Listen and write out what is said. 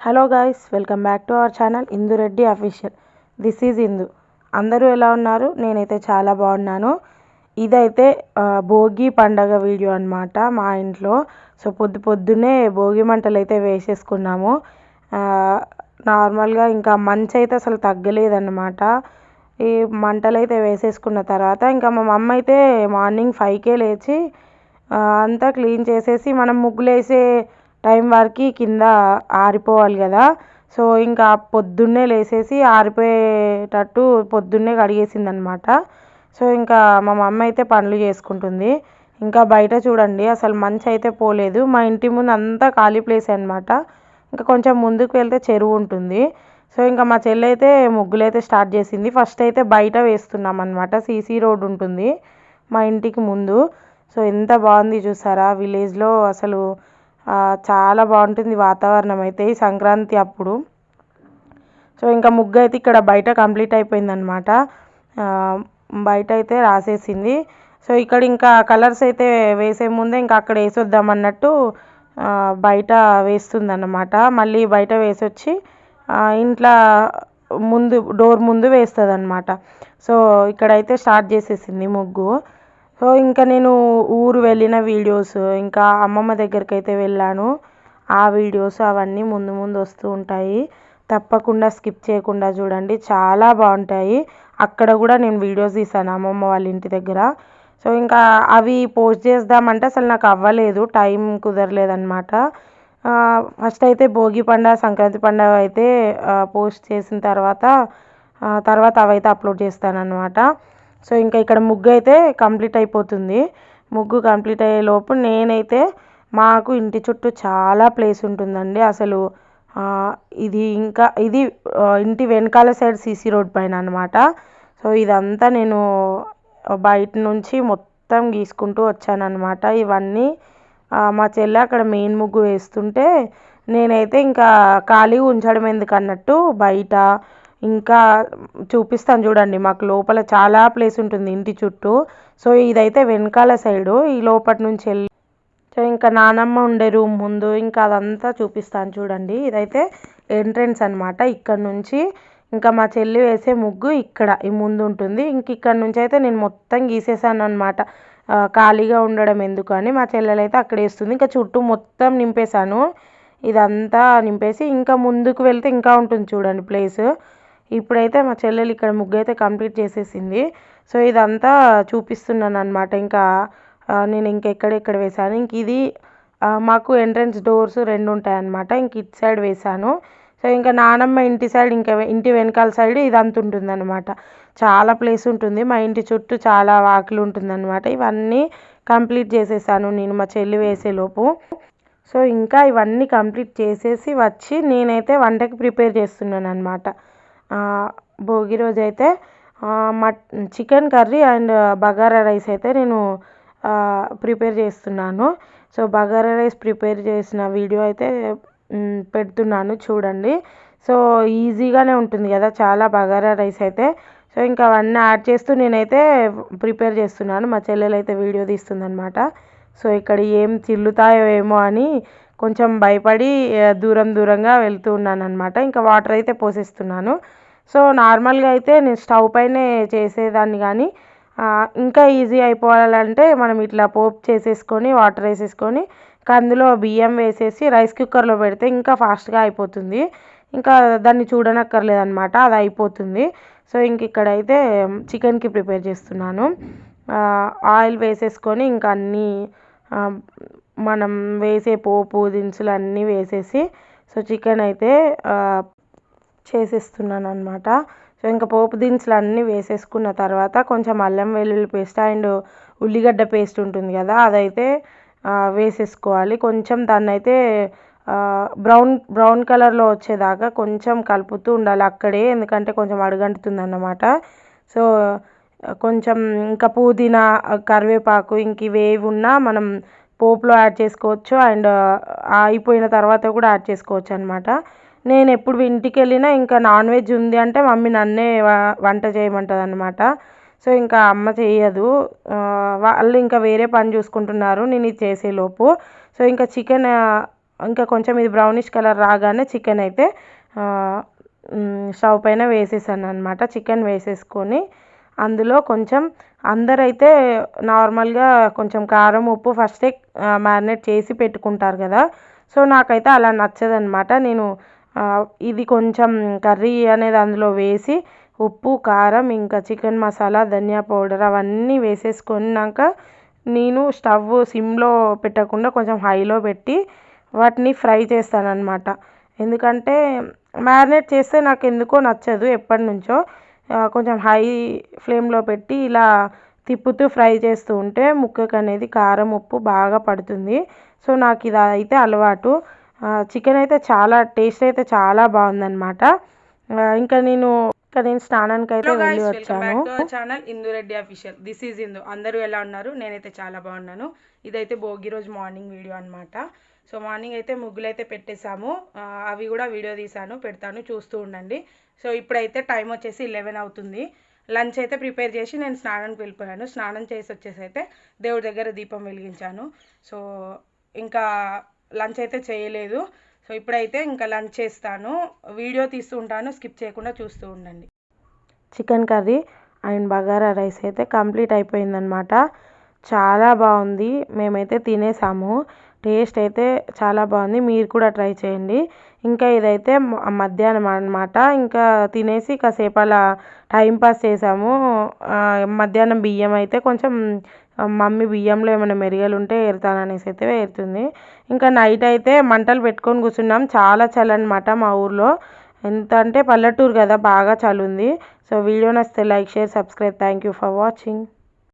Hello guys welcome back to our channel Indu Reddy official. This is Indu అందరూ ఎలా ఉన్నారు? నేనైతే చాలా బాగున్నాను. ఇదైతే భోగి పండగ వీడియో అన్నమాట మా ఇంట్లో. సో పొద్దు పొద్దున్నే భోగి మంటలు అయితే వేసేసుకున్నాము నార్మల్గా ఇంకా మంచి అయితే అసలు తగ్గలేదన్నమాట. ఈ మంటలు అయితే వేసేసుకున్న తర్వాత ఇంకా మా మమ్మ అయితే మార్నింగ్ ఫైవ్కే లేచి అంతా క్లీన్ చేసేసి మనం ముగ్గులేసే టైం వరకు కింద ఆరిపోవాలి కదా. సో ఇంకా పొద్దున్నే లేసేసి ఆరిపోయేటట్టు పొద్దున్నే కడిగేసింది అనమాట సో ఇంకా మా మమ్మ అయితే పనులు చేసుకుంటుంది. ఇంకా బయట చూడండి అసలు మంచి అయితే పోలేదు. మా ఇంటి ముందు అంతా ఖాళీ ప్లేస్ అనమాట ఇంకా కొంచెం ముందుకు వెళ్తే చెరువు ఉంటుంది. సో ఇంకా మా చెల్లి అయితే ముగ్గులు అయితే స్టార్ట్ చేసింది. ఫస్ట్ అయితే బయట వేస్తున్నాం అనమాట సీసీ రోడ్ ఉంటుంది మా ఇంటికి ముందు. సో ఎంత బాగుంది చూసారా? విలేజ్లో అసలు చాలా బాగుంటుంది వాతావరణం అయితే ఈ సంక్రాంతి అప్పుడు. సో ఇంకా ముగ్గు అయితే ఇక్కడ బయట కంప్లీట్ అయిపోయిందనమాట బయట అయితే రాసేసింది. సో ఇక్కడ ఇంకా కలర్స్ అయితే వేసే ముందే ఇంకా అక్కడ వేసొద్దాం అన్నట్టు బయట వేస్తుందన్నమాట. మళ్ళీ బయట వేసొచ్చి ఇంట్లో ముందు డోర్ ముందు వేస్తుంది అనమాట సో ఇక్కడైతే స్టార్ట్ చేసేసింది ముగ్గు. సో ఇంకా నేను ఊరు వెళ్ళిన వీడియోస్ ఇంకా అమ్మమ్మ దగ్గరికి అయితే వెళ్ళాను. ఆ వీడియోస్ అవన్నీ ముందు ముందు వస్తూ ఉంటాయి. తప్పకుండా స్కిప్ చేయకుండా చూడండి. చాలా బాగుంటాయి. అక్కడ కూడా నేను వీడియోస్ తీసాను అమ్మమ్మ వాళ్ళ ఇంటి దగ్గర. సో ఇంకా అవి పోస్ట్ చేద్దామంటే అసలు నాకు అవ్వలేదు. టైం కుదరలేదన్నమాట. ఫస్ట్ అయితే భోగి పండుగ సంక్రాంతి పండుగ అయితే పోస్ట్ చేసిన తర్వాత తర్వాత అవైతే అప్లోడ్ చేస్తానన్నమాట. సో ఇంకా ఇక్కడ ముగ్గు అయితే కంప్లీట్ అయిపోతుంది. ముగ్గు కంప్లీట్ అయ్యే లోపు నేనైతే మాకు ఇంటి చుట్టూ చాలా ప్లేస్ ఉంటుందండి. అసలు ఇది ఇంకా ఇది ఇంటి వెనకాల సైడ్ సీసీ రోడ్ పైన అనమాట సో ఇదంతా నేను బయట నుంచి మొత్తం గీసుకుంటూ వచ్చానమాట ఇవన్నీ మా చెల్లి అక్కడ మెయిన్ ముగ్గు వేస్తుంటే నేనైతే ఇంకా ఖాళీగా ఉంచడం ఎందుకన్నట్టు బయట ఇంకా చూపిస్తాను చూడండి. మాకు లోపల చాలా ప్లేస్ ఉంటుంది ఇంటి చుట్టూ. సో ఇదైతే వెనకాల సైడు. ఈ లోపటి నుంచి వెళ్ళి సో ఇంకా నానమ్మ ఉండే రూమ్ ముందు ఇంకా అదంతా చూపిస్తాను చూడండి. ఇదైతే ఎంట్రన్స్ అనమాట ఇక్కడ నుంచి ఇంకా మా చెల్లి వేసే ముగ్గు ఇక్కడ ఈ ముందు ఉంటుంది. ఇంక ఇక్కడ నుంచి అయితే నేను మొత్తం గీసేసాను అనమాట ఖాళీగా ఉండడం ఎందుకు అని మా చెల్లెలు అయితే అక్కడ వేస్తుంది. ఇంకా చుట్టూ మొత్తం నింపేశాను. ఇదంతా నింపేసి ఇంకా ముందుకు వెళ్తే ఇంకా ఉంటుంది చూడండి ప్లేస్. ఇప్పుడైతే మా చెల్లెలు ఇక్కడ ముగ్గు అయితే కంప్లీట్ చేసేసింది. సో ఇదంతా చూపిస్తున్నాను అనమాట ఇంకా నేను ఇంకెక్కడెక్కడ వేసాను ఇంక ఇది మాకు ఎంట్రన్స్ డోర్స్ రెండు ఉంటాయన్నమాట. ఇంక ఇటు సైడ్ వేసాను సో ఇంకా నానమ్మ ఇంటి సైడ్ ఇంకా ఇంటి వెనకాల సైడ్ ఇదంతా ఉంటుందన్నమాట. చాలా ప్లేస్ ఉంటుంది. మా ఇంటి చుట్టూ చాలా వాకిలు ఉంటుందన్నమాట. ఇవన్నీ కంప్లీట్ చేసేసాను నేను మా చెల్లి వేసేలోపు సో ఇంకా ఇవన్నీ కంప్లీట్ చేసేసి వచ్చి నేనైతే వంటకి ప్రిపేర్ చేస్తున్నాను అనమాట భోగి రోజు అయితే మట్ chicken curry and bagara rice అయితే నేను ప్రిపేర్ చేస్తున్నాను. సో బగారా రైస్ ప్రిపేర్ చేసిన వీడియో అయితే పెడుతున్నాను చూడండి. సో ఈజీగానే ఉంటుంది కదా చాలా బగారా రైస్ అయితే. సో ఇంకా అవన్నీ యాడ్ చేస్తూ నేనైతే ప్రిపేర్ చేస్తున్నాను. మా చెల్లెలు అయితే వీడియో తీస్తుందనమాట సో ఇక్కడ ఏం చిల్లుతాయో ఏమో అని కొంచెం భయపడి దూరం దూరంగా వెళ్తూ ఉన్నాను అనమాట ఇంకా వాటర్ అయితే పోసేస్తున్నాను. సో నార్మల్గా అయితే నేను స్టవ్ పైనే చేసేదాన్ని కానీ ఇంకా ఈజీ అయిపోవాలంటే మనం ఇట్లా పోపు చేసేసుకొని వాటర్ వేసేసుకొని కందులో బియ్యం వేసేసి రైస్ కుక్కర్లో పెడితే ఇంకా ఫాస్ట్గా అయిపోతుంది. ఇంకా దాన్ని చూడనక్కర్లేదనమాట అది అయిపోతుంది. సో ఇంక ఇక్కడైతే చికెన్కి ప్రిపేర్ చేస్తున్నాను. ఆయిల్ వేసేసుకొని ఇంకా అన్నీ మనం వేసే పోపు దినుసులు అన్నీ వేసేసి సో చికెన్ అయితే చేసేస్తున్నాను అనమాట సో ఇంకా పోపు దినుసులు అన్నీ వేసేసుకున్న తర్వాత కొంచెం అల్లం వెల్లుల్లి పేస్ట్ అండ్ ఉల్లిగడ్డ పేస్ట్ ఉంటుంది కదా అదైతే వేసేసుకోవాలి. కొంచెం దాన్ని అయితే బ్రౌన్ బ్రౌన్ కలర్లో వచ్చేదాకా కొంచెం కలుపుతూ ఉండాలి అక్కడే ఎందుకంటే కొంచెం అడుగంటుతుంది అన్నమాట సో కొంచెం ఇంకా పుదీనా కరివేపాకు ఇంక ఇవేవి ఉన్నా మనం పోపులో యాడ్ చేసుకోవచ్చు అండ్ అయిపోయిన తర్వాత కూడా యాడ్ చేసుకోవచ్చు అనమాట నేను ఎప్పుడు ఇంటికి వెళ్ళినా ఇంకా నాన్ వెజ్ ఉంది అంటే మమ్మీ నన్నే వంట చేయమంటుంది అనమాట సో ఇంకా అమ్మ చేయదు వాళ్ళు ఇంకా వేరే పని చూసుకుంటున్నారు. నేను ఇది చేసేలోపు. సో ఇంకా చికెన్ ఇంకా కొంచెం ఇది బ్రౌనిష్ కలర్ రాగానే చికెన్ అయితే స్టవ్ పైన వేసేసాను అనమాట చికెన్ వేసేసుకొని అందులో కొంచెం అందరైతే నార్మల్గా కొంచెం కారం ఉప్పు ఫస్టే మ్యారినేట్ చేసి పెట్టుకుంటారు కదా. సో నాకైతే అలా నచ్చదనమాట నేను ఇది కొంచెం కర్రీ అనేది అందులో వేసి ఉప్పు కారం ఇంకా చికెన్ మసాలా ధనియా పౌడర్ అవన్నీ వేసేసుకున్నాక నేను స్టవ్ సిమ్లో పెట్టకుండా కొంచెం హైలో పెట్టి వాటిని ఫ్రై చేస్తానన్నమాట. ఎందుకంటే మ్యారినేట్ చేస్తే నాకు ఎందుకో నచ్చదు ఎప్పటి నుంచో. కొంచెం హై ఫ్లేమ్లో పెట్టి ఇలా తిప్పుతూ ఫ్రై చేస్తూ ఉంటే ముక్కకు అనేది కారం ఉప్పు బాగా పడుతుంది. సో నాకు ఇది అయితే అలవాటు. చికెన్ అయితే చాలా టేస్ట్ అయితే చాలా బాగుందన్నమాట. ఆ, ఇంకా నేను ఇంకా నేను స్నానానికి అయితే వెళ్ళి వచ్చాను. Channel Indu Reddy official this is Indu అందరూ ఎలా ఉన్నారు? నేనైతే చాలా బాగున్నాను. ఇదైతే భోగి రోజు మార్నింగ్ వీడియో అనమాట సో మార్నింగ్ అయితే ముగ్గులు అయితే పెట్టేశాము అవి కూడా వీడియో తీశాను పెడతాను చూస్తూ ఉండండి. సో ఇప్పుడైతే టైం వచ్చేసి లెవెన్ అవుతుంది. లంచ్ అయితే ప్రిపేర్ చేసి నేను స్నానానికి వెళ్ళిపోయాను. స్నానం చేసి వచ్చేసి అయితే దేవుడి దగ్గర దీపం వెలిగించాను. సో ఇంకా లంచ్ అయితే చేయలేదు. సో ఇప్పుడైతే ఇంకా లంచ్ చేస్తాను. వీడియో తీస్తూ ఉంటాను స్కిప్ చేయకుండా చూస్తూ ఉండండి. Chicken curry and bagara rice అయితే కంప్లీట్ అయిపోయిందనమాట చాలా బాగుంది. మేమైతే తినేసాము. టేస్ట్ అయితే చాలా బాగుంది. మీరు కూడా ట్రై చేయండి. ఇంకా ఇదైతే మధ్యాహ్నం అనమాట ఇంకా తినేసి కాసేపు అలా టైం పాస్ చేసాము. మధ్యాహ్నం బియ్యం అయితే కొంచెం మమ్మీ బియ్యంలో ఏమైనా మెరుగలు ఉంటే ఏరుతాననేసి అయితే ఏరుతుంది. ఇంకా నైట్ అయితే మంటలు పెట్టుకొని కూర్చున్నాం. చాలా చలి అనమాట మా ఊర్లో. ఎంత అంటే పల్లెటూరు కదా బాగా చలి ఉంది. సో వీడియో నచ్చితే like share subscribe. Thank you for watching